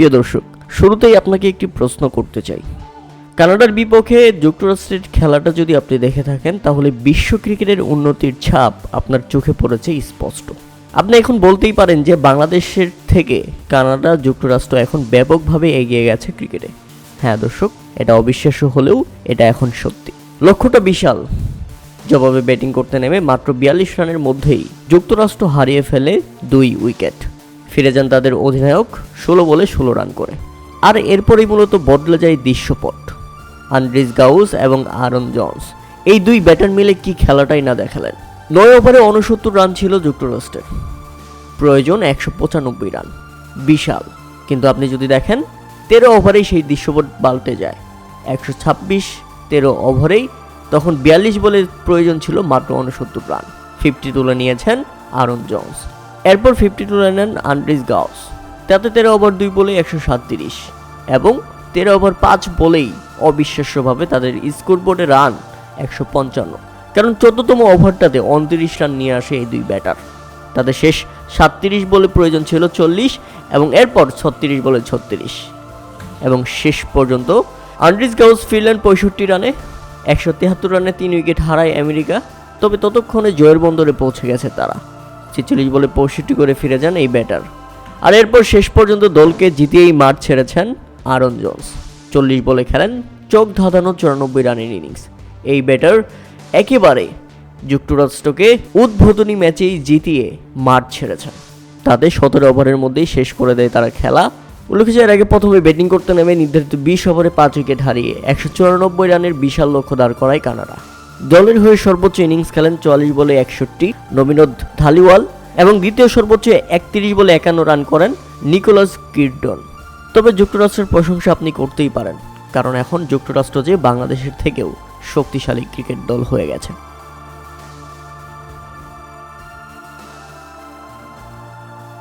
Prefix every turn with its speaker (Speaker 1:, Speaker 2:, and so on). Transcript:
Speaker 1: প্রিয় দর্শক, শুরুতেই আপনাকে একটি প্রশ্ন করতে চাই। কানাডার বিপক্ষে যুক্তরাষ্ট্রের খেলাটা যদি আপনি দেখে থাকেন, তাহলে বিশ্ব ক্রিকেটের উন্নতির ছাপ আপনার চোখে পড়েছে স্পষ্ট। আপনি এখন বলতেই পারেন যে বাংলাদেশের থেকে কানাডা, যুক্তরাষ্ট্র এখন ব্যাপকভাবে এগিয়ে গেছে ক্রিকেটে। হ্যাঁ দর্শক, এটা অবিশ্বাস্য হলেও এটা এখন সত্যি। লক্ষ্যটা বিশাল। জবাবে ব্যাটিং করতে নেমে মাত্র বিয়াল্লিশ রানের মধ্যেই যুক্তরাষ্ট্র হারিয়ে ফেলে দুই উইকেট। ফিরে যান তাদের অধিনায়ক ষোলো বলে ষোলো রান করে। আর এরপরেই মূলত বদলে যায় দৃশ্যপট। আন্দ্রিস গাউস এবং আরন জন্স, এই দুই ব্যাটার মিলে কি খেলাটাই না দেখালেন। নয় ওভারে উনসত্তর রান ছিল যুক্তরাষ্ট্রের। প্রয়োজন একশো পঁচানব্বই রান। বিশাল। কিন্তু আপনি যদি দেখেন, তেরো ওভারেই সেই দৃশ্যপট পাল্টে যায়। একশো ছাব্বিশ তেরো ওভারেই তখন বিয়াল্লিশ বলে প্রয়োজন ছিল মাত্র উনসত্তর রান। ফিফটি তুলে নিয়েছেন আরন জন্স। এরপর ফিফটি তুলে নেন আন্ড্রিস গাউস তাতে তেরো ওভার দুই বলে একশো সাতত্রিশ এবং তেরো ওভার পাঁচ বলেই অবিশ্বাস্যভাবে তাদের স্কোরবোর্ডে রান একশো পঞ্চান্ন। কারণ চোদ্দতম ওভারটাতে উনত্রিশ রান নিয়ে আসে এই দুই ব্যাটার তাদের শেষ সাতত্রিশ বলে প্রয়োজন ছিল চল্লিশ এবং এরপর ছত্রিশ বলে ছত্রিশ। এবং শেষ পর্যন্ত আন্ড্রিস গাউস ফিরলেন পঁয়ষট্টি রানে একশো তিয়াত্তর রানে তিন উইকেট হারায় আমেরিকা। তবে ততক্ষণে জয়ের বন্দরে পৌঁছে গেছে তারা। ছেচল্লিশ বলে পঁয়ষট্টি করে ফিরে যান এই ব্যাটার। আর এরপর শেষ পর্যন্ত দলকে জিতিয়েই মাঠ ছেড়েছেন আরন জোন্স। চল্লিশ বলে খেলেন, চোখ ধাঁধানো চুরানব্বই রানের ইনিংস। এই ব্যাটার একেবারে যুক্তরাষ্ট্রকে উদ্বোধনী ম্যাচেই জিতিয়ে মাঠ ছেড়েছেন। তাতে সতেরো ওভারের মধ্যেই শেষ করে দেয় তারা খেলা। উল্লেখ্য যে এর আগে প্রথমে ব্যাটিং করতে নেমে নির্ধারিত বিশ ওভারে পাঁচ উইকেট হারিয়ে একশো চুরানব্বই রানের বিশাল লক্ষ্য দাঁড় করায় কানাডা। দলের হয়ে সর্বোচ্চ ইনিংস খেলেন চুয়াল্লিশ বলে একষট্টি নবীনদ ধালিওয়াল এবং দ্বিতীয় সর্বোচ্চ একত্রিশ বলে একান্ন রান করেন নিকোলাস কির্ডন। তবে যুক্তরাষ্ট্রের প্রশংসা আপনি করতেই পারেন, কারণ এখন যুক্তরাষ্ট্র যে বাংলাদেশের থেকেও শক্তিশালী ক্রিকেট দল হয়ে গেছে।